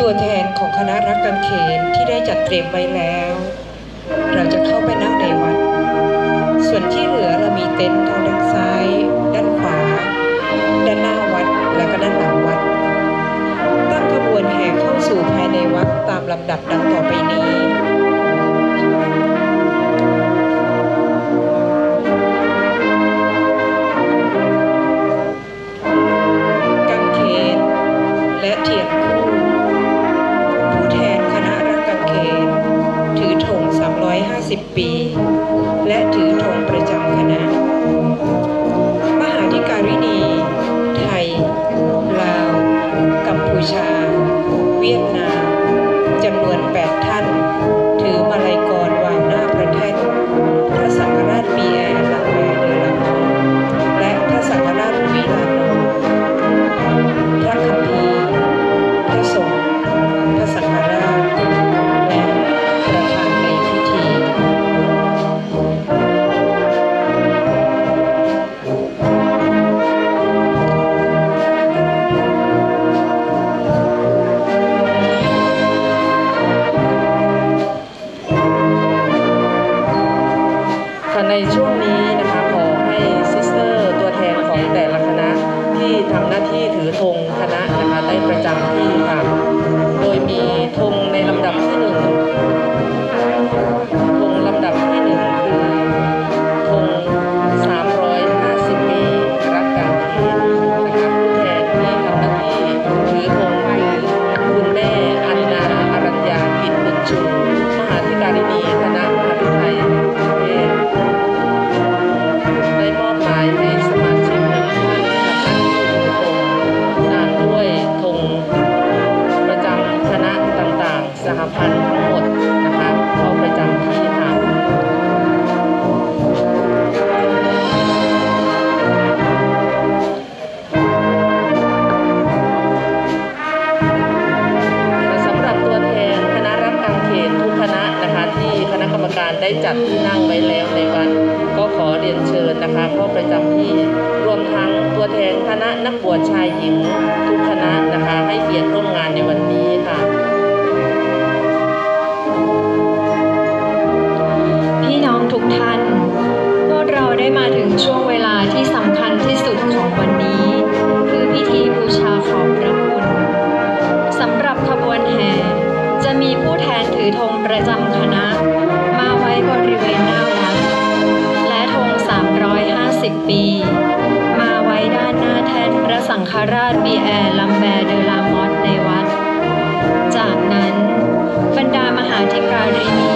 ตัวแทนของคณะรักกันเขนที่ได้จัดเตรียมไว้แล้ว เราจะเข้าไปนั่งในวัด ส่วนที่เหลือเรามีเต็นท์ทางด้านซ้าย ด้านขวา ด้านหน้าวัดและก็ด้านหลังวัด ตั้งขบวนแห่เข้าสู่ภายในวัดตามลำดับดังต่อไป สิบปี ช่วงนี้ การได้จัดที่นั่งไว้แล้วในวัน ก็ขอเรียนเชิญนะคะเข้าประจำที่รวมทั้งตัวแทนคณะนักบวชชายหญิงทุกคณะนะคะให้เกียรติร่วมงาน พระสังฆราชบีแอร์ลัมแบร์เดลามอสในวัด จากนั้น บรรดามหาธิการีนี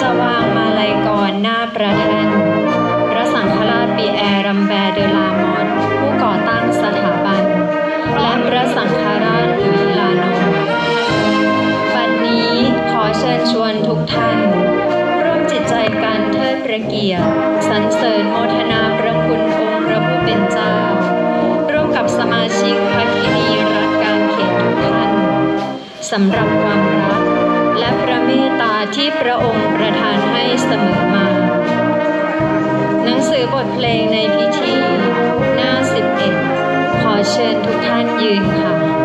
จะวางมาลัยกรหน้าประแทนพระสังฆราชปีแอร์รัมแบร์เดลามอนผู้ก่อตั้งสถาบัน และพระสังฆราชลุยลาโนบัดนี้ขอเชิญชวนทุกท่านร่วมจิตใจกันเทิดพระเกียรติสรรเสริญโมทนาพระคุณองค์พระผู้เป็นเจ้า สำหรับความรัก และพระเมตตาที่พระองค์ประทานให้เสมอมา หนังสือบทเพลงในพิธี หน้า 11 ขอเชิญทุกท่านยืนค่ะ